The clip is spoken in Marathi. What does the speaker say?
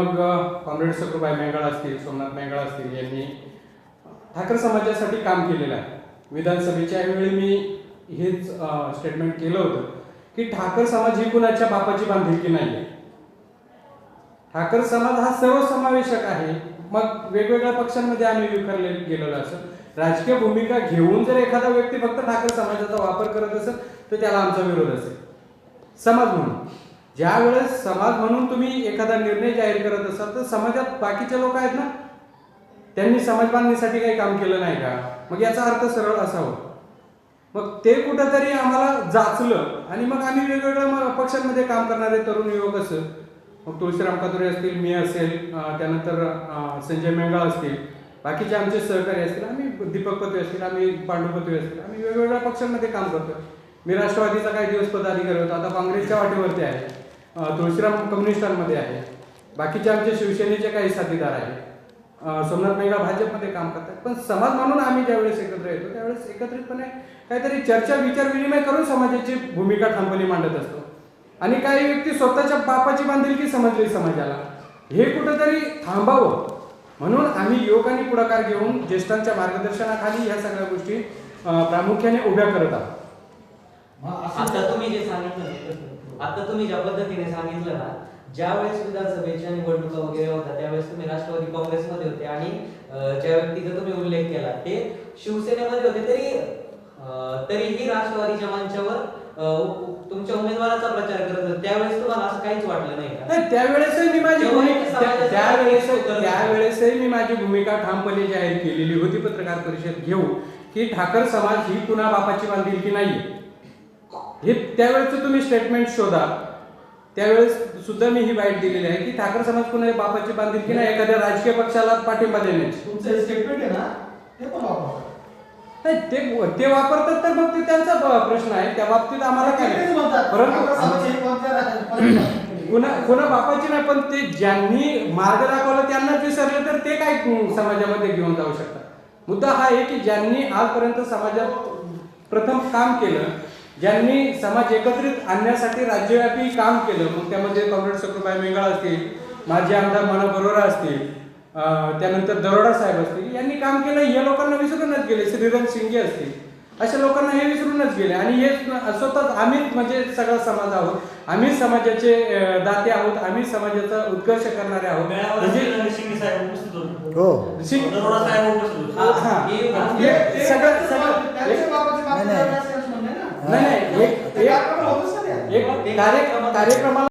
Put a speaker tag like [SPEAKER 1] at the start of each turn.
[SPEAKER 1] मग कॉम्रेड सकृबाई मेंगाळ असतील सोमनाथ मेंगाळ असतील यांनी ठाकर समाजासाठी काम केलेलं आहे. विधानसभेच्या वेळी मी हेच स्टेटमेंट केलं होतं की ठाकर समाज ही कुणाच्या बापाची बांधिलकी नाही आहे ठाकर समाज हा सर्वसमावेशक आहे. मग वेगवेगळ्या पक्षांमध्ये आम्ही विखरले गेलेलो असं. राजकीय भूमिका घेऊन जर एखादा व्यक्ती फक्त ठाकर समाजाचा वापर करत असेल तर त्याला आमचा विरोध असेल. समाज म्हणून. ज्या वेळेस समाज म्हणून तुम्ही एखादा निर्णय जाहीर करत असाल तर समाजात बाकीचे लोक आहेत ना? त्यांनी समाज बांधणीसाठी काही काम केलं नाही का? मग याचा अर्थ सरळ असावा मग ते कुठंतरी आम्हाला जाचलं आणि मग आम्ही वेगवेगळ्या पक्षांमध्ये काम करणारे तरुण युवक असं मग तुळशीराम कातुरे असतील मी असेल त्यानंतर संजय मेंगाळ असतील बाकीचे आमचे सहकारी असतील आम्ही दीपक पत्वे असतील आम्ही पांडू पत्वे असतील आम्ही वेगवेगळ्या पक्षांमध्ये काम करतो मी राष्ट्रवादीचा काही दिवस पदाधिकारी होतो आता काँग्रेसच्या वाटेवरती आहे. तुळशीराम कम्युनिस्टांमध्ये आहे. बाकीचे आमचे शिवसेनेचे काही साथीदार आहेत. सोमनाथ मेघा भाजपमध्ये काम करतात. पण समाज म्हणून आम्ही ज्यावेळेस एकत्र येतो त्यावेळेस एकत्रितपणे काहीतरी चर्चा विचार विनिमय करून समाजाची भूमिका ठामपणे मांडत असतो. आणि काही व्यक्ती स्वतःच्या बापाची बांधिलकी समजली समाजाला. हे कुठंतरी थांबावं. म्हणून आम्ही युवकांनी पुढाकार घेऊन ज्येष्ठांच्या मार्गदर्शनाखाली ह्या सगळ्या गोष्टी प्रामुख्याने उभ्या करत आहोत.
[SPEAKER 2] मग असं
[SPEAKER 3] आता तुम्ही जे सांगितलं आता तुम्ही ज्या पद्धतीने सांगितलं ना ज्या वेळेस विधानसभेच्या निवडणुका वगैरे होत्या त्यावेळेस तुम्ही राष्ट्रवादी काँग्रेसमध्ये होते आणि ज्या व्यक्तीचा तुम्ही उल्लेख केला ते शिवसेनेमध्ये होते तरी तरीही राष्ट्रवादीच्या मंचावर तुमच्या उमेदवाराचा प्रचार करत होते त्यावेळेस तुम्हाला असं काहीच वाटलं नाही
[SPEAKER 1] नाही त्यावेळेसही मी माझी त्यावेळेस. त्यावेळेसही मी माझी भूमिका ठामपणे जाहीर केलेली होती पत्रकार परिषद घेऊ की ठाकर समाज ही पुन्हा बापाची बांधिलकी नाहीये हे त्यावेळेचं तुम्ही स्टेटमेंट शोधा. त्यावेळेस सुद्धा मी ही बाईट दिलेली आहे की ठाकर समाज पुन्हा बापाची बांधिलकी नाही एखाद्या राजकीय पक्षाला पाठिंबा देण्याची.
[SPEAKER 2] तुमचं स्टेटमेंट आहे ना ते पण वापरा
[SPEAKER 1] नाही ते ते वापरतात तर मग ते त्यांचा प्रश्न आहे. त्या बाबतीत आम्हाला काय. परंतु कुणा कुणा बापाची नाही पण ते ज्यांनी मार्ग दाखवला त्यांनाच विसरले तर ते काय समाजामध्ये घेऊन जाऊ शकतात. मुद्दा हा आहे की ज्यांनी आजपर्यंत समाजात प्रथम काम केलं ज्यांनी समाज एकत्रित आणण्यासाठी राज्यव्यापी काम केलं मग त्यामध्ये कॉम्रेड सकृबाई मेंगाळ असतील माजी आमदार मना बरोरा असतील त्यानंतर दरोडा साहेब असतील यांनी काम केलं हे लोकांना विसरूनच गेले श्रीरंग शिंगे असतील अशा लोकांना हे विसरूनच गेले. आणि हे स्वतः आम्हीच म्हणजे सगळा समाज आहोत आम्ही समाजाचे दाते आहोत आम्ही समाजाचा उत्कर्ष करणारे आहोत. म्हणजे
[SPEAKER 4] श्रीरंग शिंगे
[SPEAKER 1] कार्यक्रमाला